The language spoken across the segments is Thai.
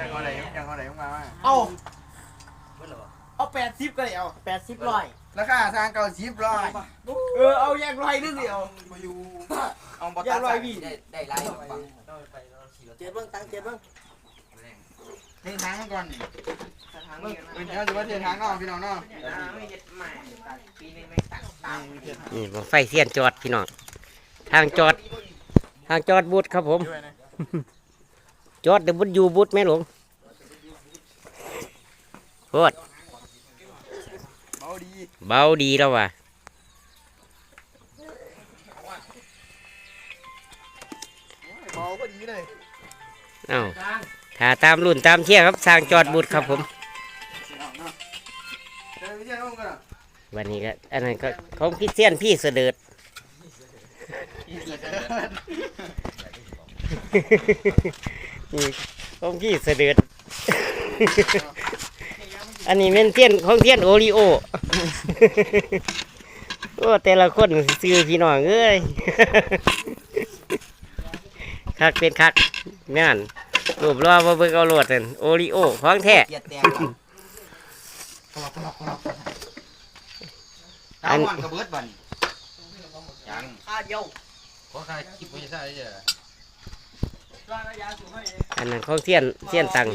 ยังเอาไหนยังเอาไหนมาเอาเอาแปดสิบก็ได้เอาแปดสิบร้อยราคาทางเก่าสิบร้อยเออเอาแยกไรนึงเดียวมาอยู่เอาบอแยกไรพี่ได้ได้ไล่ฟังเจ็ดเบิ้งตังเจ็ดเบิ้งเดินทางมาก่อนเป็นเดี๋ยวจะว่าเดินทางเนาะพี่น้องเนาะนี่บังไฟเสียนจอดพี่น้องทางจอด ทางจอดบุตรครับผม จอดเดบุตอยู่บุตรแม่หลวงโคตรเบาดีเบาดีแล้วว่ะเบาก็ดีเลยเอ้าถ้าตามรุ่นตามเที่ยครับสร้างจอดบุตรครับผมพี่น้องเนาะเดินไปเที่ยวนู่นกันวันนี้ก็อันนั้นก็ของพี่เสียนพี่เสด็จ นี่ของพี่เสด็จอันนี้เป็นเทียนของเทียนโอริโอโอ้แต่ละคนซื้อพี่น้องเอ้ยคักเป็นคักงานรูปรอมาเบิ่งเอาโลดนั่นโอริโอของแท้เกียดแตกตามวันกระเบิดบันยังค่าเดียวเพราะใครคิดว่าจะใช่เยอะ อันนั้นของเทียนเทียนตัง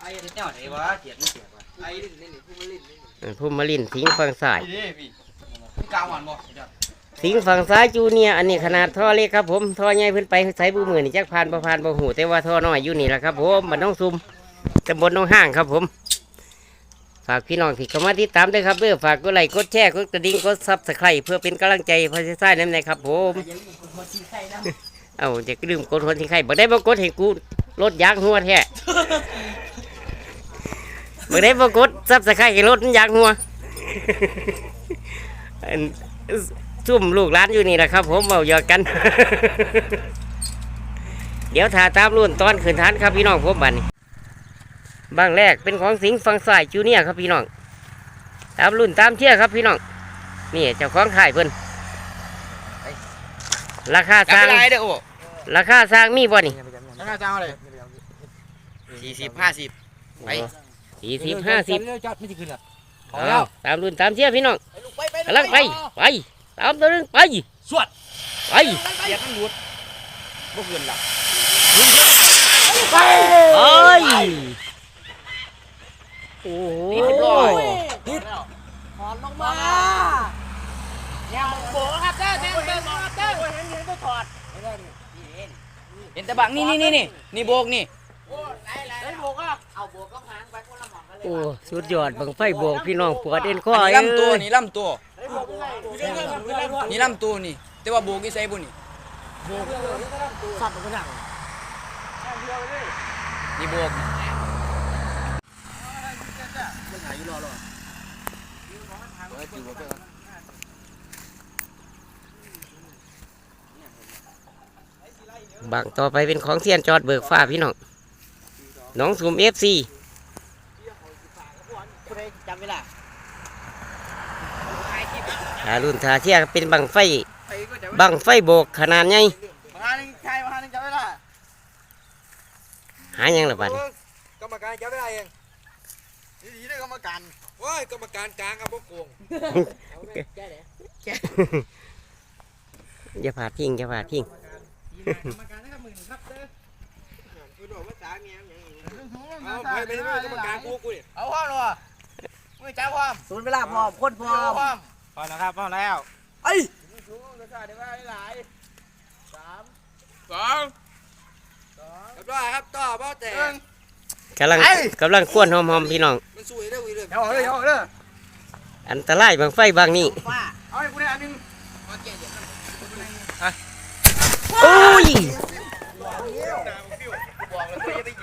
ไอ้เจ้าไหนวะเกียดไม่เกียดวะไอ้นี่นี่ผู้มาลินผู้มาลินทิ้งฝั่งซ้ายกลางวันบ่ทิ้งฝั่งซ้ายจูเนียอันนี้ขนาดท่อเล็กครับผมท่อใหญ่เพิ่นไปใส่บูมือนี่จักผ่านบ่ผ่านบ่หูแต่ว่าท่อน้อยอยู่นี่แหละครับผมบ้านน้องซุมตำบลน้องห้างครับผม ฝากพี่น้องที่เข้ามาติดตามด้วยครับเด้อฝากกดไลค์กดแชร์กดกระดิ่งกดซับสไครต์เพื่อเป็นกำลังใจพอจะสร้างน้ำในครับผม อย่าลืมกดหัวชีไข่นะเอาจะลืมกดคนที่ใครบ่ได้บ่กดเห็นกูรถยางหัวแท้บ่ได้บ่กดซับสไครต์ให้รถมันยางหัวอันซุ่มลูกร้านอยู่นี่แหละครับ ผมเบาหยอกกัน เดี๋ยวถ่าตามรุ่นตอนขึ้นฐานครับพี่น้องผมบัดนี้บางแรกเป็นของสิงห์ฝั่งสายจูเนียร์ครับพี่น้อง ตามรุ่นตามเที่ยครับพี่น้อง นี่เจ้าของขายเพิ่นราคาจัสบร้างไปไรเด้อโอ้ราคาสร้างมีบ่นี่ราคาจ้างอะไรสี่สิบห้าสิบไปสี่สิบห้าสิบจัดไม่สิขึ้นหรอเอาตามรุ่นตามเที่ยพี่น้องไปไปกำลังไปไปตามตัวนึงไปสวดไปเกียดมันหลุดบ่ขึ้นหรอกเอ้ยโอ้โหถอนลงมาเนี่ยมึงโบครับเด้อเนี่ยมึงโบครับเด้อเห็นเห็นก็ถอด เห็นแต่บังนี่นี่นี่นี่นี่โบกนี่เฮ้ยโบก็เอาโบก็หางไปคนละหมองกันเลยโอ้สุดยอดบังไฟบวกพี่น้องปวดเอ็นข้ออันนี้เอ้ลำตัวยนี่ลำตัวเฮ้ยโบก็ไงโบก็ไงนี่ลำตัวนี่ แต่ว่าโบกนี่ใส่บุนี่สัตว์มันก็หนักนี่โบก บางต่อไปเป็นของเทียนจอดเบิกฟ้าพี่น้องน้องสูมเอฟซีคุณได้จำไม่ได้หารุ่นทาเทียเป็นบังไฟไอ้ก็จะบังไฟโบกขนาดใหญ่มาหนึ่งใครมาหนึ่งจับไม่ได้หายังละบัดนี้กรรมการจับไม่ได้เองนี่ดีได้กรรมการว้ายกรรมการกลางเอาบ่โกงแก้เลยอย่าพาดพิง อย่าพาดพิงเอาไปไปเลยกรรมการกูกูนี่เอาความหรอมือจับความศูนย์เวลาพร้อมคนพร้อมความพอแล้วครับพอแล้วไอ้สูงกระชากได้ว่าหลายสามสองเรียบร้อยครับต่อเบ้าแต่กำลังกำลังควนหอมๆพี่น้องมันสวยได้อวีเลยเอาเลยเอาเลยอันตรายบังไฟบางนี้ฟ้าเอาให้กูได้อันหนึ่ง โอ้ย บอกเลย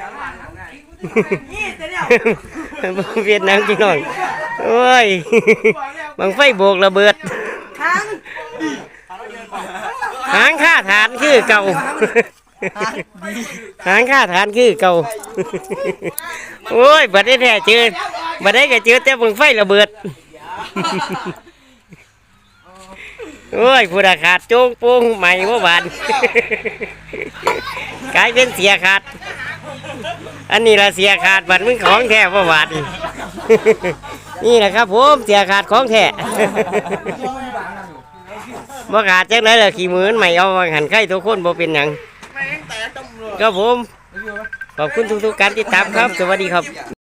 นี่แต่เนี่ยเวียดนามพี่น้องโอ้ยบังไฟโบกระเบิดทางหางค่าฐานคือเก่าหางค่าฐานคือเก่าโอ้ยบัดได้แท้เจอบัดได้ก็เจอแต่บังไฟระเบิดโอ้ยผู้ราขาดโจงโป้งใหม่เมื่อวานกลายเป็นเสียขาด อันนี้ละเสียขาดบัดมึงของแท้เมื่อวานนี่แหละครับผมเสียขาดของแท้บ่ขาดจังไดล่ะขี้มือนใหม่เอาวางหันไข่ทุกคนบ่เป็นหยังแม่งแต่ตำรวจครับผมขอบคุณทุกๆการติดตามครับ สวัสดีครับ